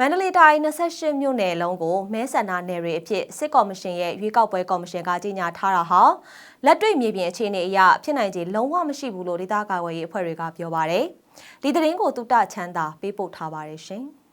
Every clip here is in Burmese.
မန္တလေးတိုင်း28မြို့နယ်လုံးကိုမဲဆန္ဒနယ်တွေအဖြစ်စစ်ကော်မရှင်ရဲ့ရွေးကောက်ပွဲကော်မရှင်ကကြီးညာထားတာဟာလက်တွေ့မြေပြင်အခြေအနေအရဖြစ်နိုင်ခြေလုံးဝမရှိဘူးလို့ဒေသကာကွယ်ရေးအဖွဲ့တွေကပြောပါတယ်။ဒီသတင်းကိုတုတ္တချမ်းသာပေးပို့ထားပါတယ်ရှင်။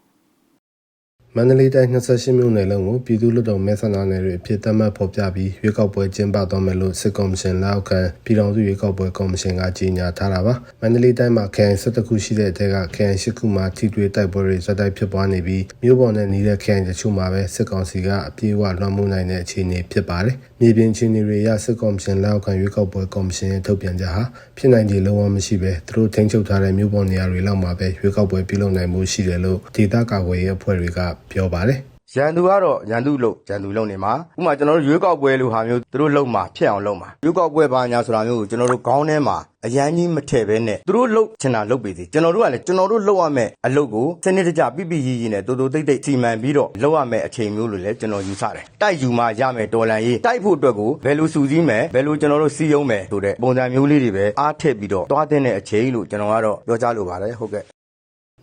မန္တလေးတိုင်း28မြို့နယ်လုံးကိုပြည်သူ့လွှတ်တော်မဲဆန္ဒနယ်တွေအဖြစ်သတ်မှတ်ဖော်ပြပြီးရွေးကောက်ပွဲကျင်းပသွားမယ်လို့စစ်ကော်မရှင်လက်အောက်ခံပြည်ထောင်စုရွေးကောက်ပွဲကော်မရှင်ကကြေညာထားတာပါမန္တလေးတိုင်းမှာခရိုင်17ခုရှိတဲ့အထက်ကခရိုင်10ခုမှာထိတွေ့တိုက်ပွဲတွေဇက်တိုက်ဖြစ်ပွားနေပြီးမြို့ပေါ်နဲ့နေတဲ့ခရိုင်တချို့မှာပဲစစ်ကောင်စီကအပြေးအဝလွှမ်းမိုးနိုင်တဲ့အခြေအနေဖြစ်ပါတယ်မြေပြင်အခြေအနေတွေအရစစ်ကော်မရှင်လက်အောက်ခံရွေးကောက်ပွဲကော်မရှင်ရဲ့ထုတ်ပြန်ချက်ဟာဖြစ်နိုင်ခြေလုံးဝမရှိပဲသူတို့ထိန်းချုပ်ထားတဲ့မြို့ပေါ်နေရာတွေလောက်မှာပဲရွေးကောက်ပွဲပြုလုပ်နိုင်မှုရှိတယ်လို့ဒေသကာကွယ်ရေးအဖွဲ့တွေကပြောပါတယ်ရန်သူကတော့ရန်သူလို့ရန်သူလုံနေမှာဥပမာကျွန်တော်တို့ရွေးကောက်ပွဲလို့ဟာမျိုးသူတို့လုံမှာဖြစ်အောင်လုံမှာရွေးကောက်ပွဲဘာညာဆိုတာမျိုးကိုကျွန်တော်တို့ခေါင်းထဲမှာအရန်ကြီးမထည့်ဘဲနဲ့သူတို့လုံချင်တာလုံပေစီကျွန်တော်တို့ကလည်းကျွန်တော်တို့လုံရမယ့်အလုပ်ကိုစနစ်တကျပြပြရည်ရည်နဲ့တူတူတိတ်တိတ်စီမံပြီးတော့လုံရမယ့်အချိန်မျိုးလို့လည်းကျွန်တော်ယူဆတယ်တိုက်ယူမှရမယ်တော်လန်ရေးတိုက်ဖို့အတွက်ကိုဘယ်လိုစူးစီးမယ်ဘယ်လိုကျွန်တော်တို့စီယုံမယ်ဆိုတဲ့ပုံစံမျိုးလေးတွေပဲအားထည့်ပြီးတော့တွားတဲ့အချိန်လို့ကျွန်တော်ကတော့ပြောကြားလိုပါတယ်ဟုတ်ကဲ့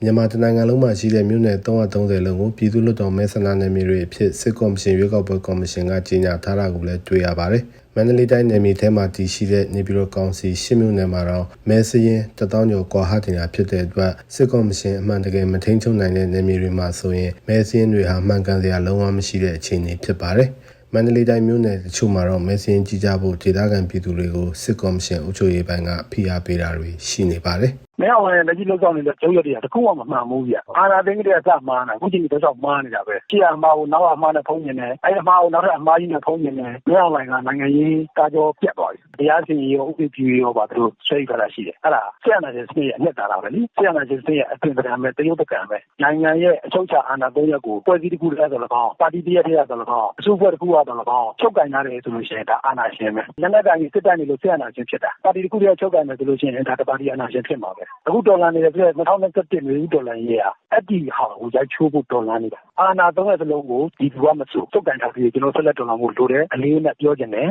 မြန်မာတနိုင်ငံလုံးမှာရှိတဲ့မြို့နယ်330လုံးကိုပြည်သူ့လွှတ်တော်မဲဆန္ဒနယ်မြေတွေအဖြစ်စစ်ကော်မရှင်ရွေးကောက်ပွဲကော်မရှင်ကကြီးညာထားတာကိုလည်းတွေ့ရပါတယ်။မန္တလေးတိုင်းနယ်မြေထဲမှာတည်ရှိတဲ့နေပြည်တော်ကောင်စီရှစ်မြို့နယ်မှာတော့မဲစရင်တထောင်ကျော်ကွာဟတင်တာဖြစ်တဲ့အတွက်စစ်ကော်မရှင်အမှန်တကယ်မထိန်ချုပ်နိုင်တဲ့နယ်မြေတွေမှာဆိုရင်မဲစရင်တွေဟာမှန်ကန်စရာလုံးဝမရှိတဲ့အခြေအနေဖြစ်ပါတယ်။မန္တလေးတိုင်းမြို့နယ်တချို့မှာတော့မဲစရင်ကြီးကြဖို့ဒေသခံပြည်သူတွေကိုစစ်ကော်မရှင်အုပ်ချုပ်ရေးပိုင်းကဖိအားပေးတာတွေရှိနေပါတယ်။မင်းအောင်လည်းလက်ကြီးလောက်ဆောင်နေတဲ့ကျုပ်ရက်တွေကတခုမှမမှန်ဘူးဗျအာနာသိန်းကလေးကစမှားနေတာအခုချိန်ဒီတော့ဆောက်မှားနေတာပဲရှေ့အမှားကိုနောက်အမှားနဲ့ဖုံးနေတယ်အဲ့အမှားကိုနောက်ထပ်အမှားကြီးနဲ့ဖုံးနေတယ်မင်းအောင်လည်းကနိုင်ငံရေးကာကြောပြတ်သွားပြီတရားစီရင်ရောဥပဒေပြုရောပါသူတို့ဆွဲကြတာရှိတယ်အဲ့ဒါဆရာနာရှင်စနစ်ရဲ့အနှစ်သာရပဲလေဆရာနာရှင်စနစ်ရဲ့အပြင်ပဒံပဲတရုတ်ပကံပဲနိုင်ငံရဲ့အချုပ်ချာအာဏာသုံးရက်ကိုဖွဲ့စည်းတစ်ခုတည်းဆိုတော့ပါတီတရက်တည်းဆိုတော့အစုဖွဲ့တစ်ခုရတော့တော့ချုပ်ကင်ရတယ်ဆိုလို့ရှိရင်ဒါအာဏာရှင်ပဲလက်နက်ကင်စစ်တပ်နေလို့ဆရာနာရှင်ဖြစ်တာပါတီတစ်ခုတည်းချုပ်ကင်တယ်ဆိုလို့ရှိရင်ဒါတပါတီအာဏာရှင်ဖြစ်မှာပဲအခုတော်လန်နေတဲ့ပြည့်2021မျိုးဒေါ်လာရေးอ่ะအဲ့ဒီဟာကိုရိုက်ချိုးဖို့ဒေါ်လာနေတာအာနာသုံးတဲ့စလုံးကိုဒီလူကမစိုးတုတ်ကန်ထားပြီးကျွန်တော်ဆက်လက်ဒေါ်လာမှုလိုတယ်အလေးနဲ့ပြောချင်တယ်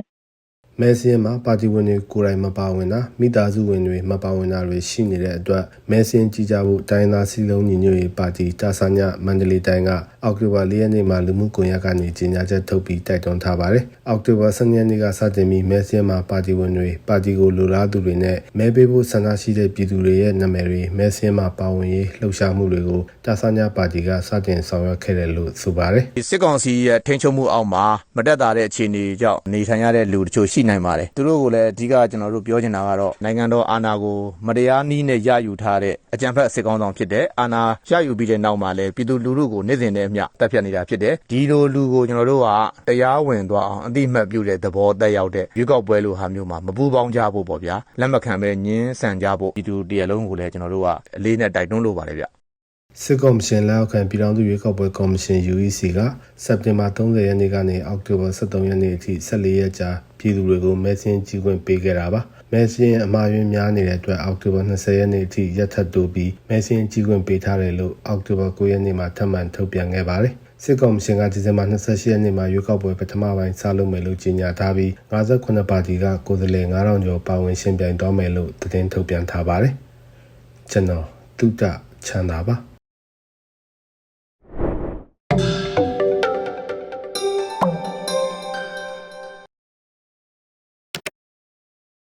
မဲစင်းမှာပါတီဝင်တွေကိုယ်တိုင်မပါဝင်တာမိသားစုဝင်တွေမပါဝင်တာတွေရှိနေတဲ့အတွက်မဲစင်းကြီးကြဖို့တိုင်းသားစီလုံးညီညွတ်ရေးပါတီတာဆာညမန္တလေးတိုင်းကအောက်တိုဘာ၄ရက်နေ့မှာလူမှုကွန်ရက်ကနေကြေညာချက်ထုတ်ပြီးတိုက်တွန်းထားပါတယ်။အောက်တိုဘာ၁၂ရက်နေ့ကစတင်ပြီးမဲစင်းမှာပါတီဝင်တွေပါတီကိုလိုလားသူတွေနဲ့မဲပေးဖို့ဆန္ဒရှိတဲ့ပြည်သူတွေရဲ့နာမည်တွေမဲစင်းမှာပါဝင်ရေးလှုပ်ရှားမှုတွေကိုတာဆာညပါတီကစတင်ဆောင်ရွက်ခဲ့တယ်လို့ဆိုပါတယ်။ဒီစစ်ကောင်စီရဲ့ထိန်းချုပ်မှုအောက်မှာမတက်တာတဲ့အခြေအနေကြောင့်နေထိုင်ရတဲ့လူတချို့ရှိနိုင်ပါတယ်သူတို့ကိုလည်းအဓိကကျွန်တော်တို့ပြောချင်တာကတော့နိုင်ငံတော်အာဏာကိုမတရားနည်းနဲ့ရယူထားတဲ့အကြံဖက်စစ်ကောင်ဆောင်ဖြစ်တဲ့အာဏာရယူပြီးတဲ့နောက်မှာလည်းပြည်သူလူထုကိုနေ့စဉ်နဲ့အမျှတပ်ဖြတ်နေတာဖြစ်တယ်ဒီလိုလူကိုကျွန်တော်တို့ကတရားဝင်သွားအောင်အတိမတ်ပြုတဲ့သဘောတက်ရောက်တဲ့ရွေးကောက်ပွဲလိုဟာမျိုးမှာမပူးပေါင်းကြဖို့ပေါ့ဗျာလက်မခံပဲညင်းဆန်ကြဖို့ပြည်သူတရလုံးကိုလည်းကျွန်တော်တို့ကအလေးနဲ့တိုက်တွန်းလိုပါတယ်ဗျ စစ်ကော်မရှင်လက်အောက်ခံပြည်ထောင်စုရွေးကောက်ပွဲကော်မရှင် UEC ကစက်တင်ဘာ30ရက်နေ့ကနေအောက်တိုဘာ23ရက်နေ့အထိ14ရက်ကြာပြည်သူတွေကိုမဲဆင်းကြီးခွင့်ပေးခဲ့တာပါမဲဆင်းအမှားယွင်းများနေတဲ့အတွက်အောက်တိုဘာ20ရက်နေ့အထိရက်ထပ်တိုးပြီးမဲဆင်းကြီးခွင့်ပေးထားတယ်လို့အောက်တိုဘာ9ရက်နေ့မှာထပ်မံထုတ်ပြန်ခဲ့ပါတယ်စစ်ကော်မရှင်ကဒီဇင်ဘာ28ရက်နေ့မှာရွေးကောက်ပွဲပထမပိုင်းစလုပ်မယ်လို့ကြေညာထားပြီး58ပါတီကကိုယ်စားလှယ်9000ကျော်ပါဝင်ရှင်ပြိုင်သွားမယ်လို့သတင်းထုတ်ပြန်ထားပါတယ်ကျွန်တော်တုဒ္ဒချမ်းသာပါ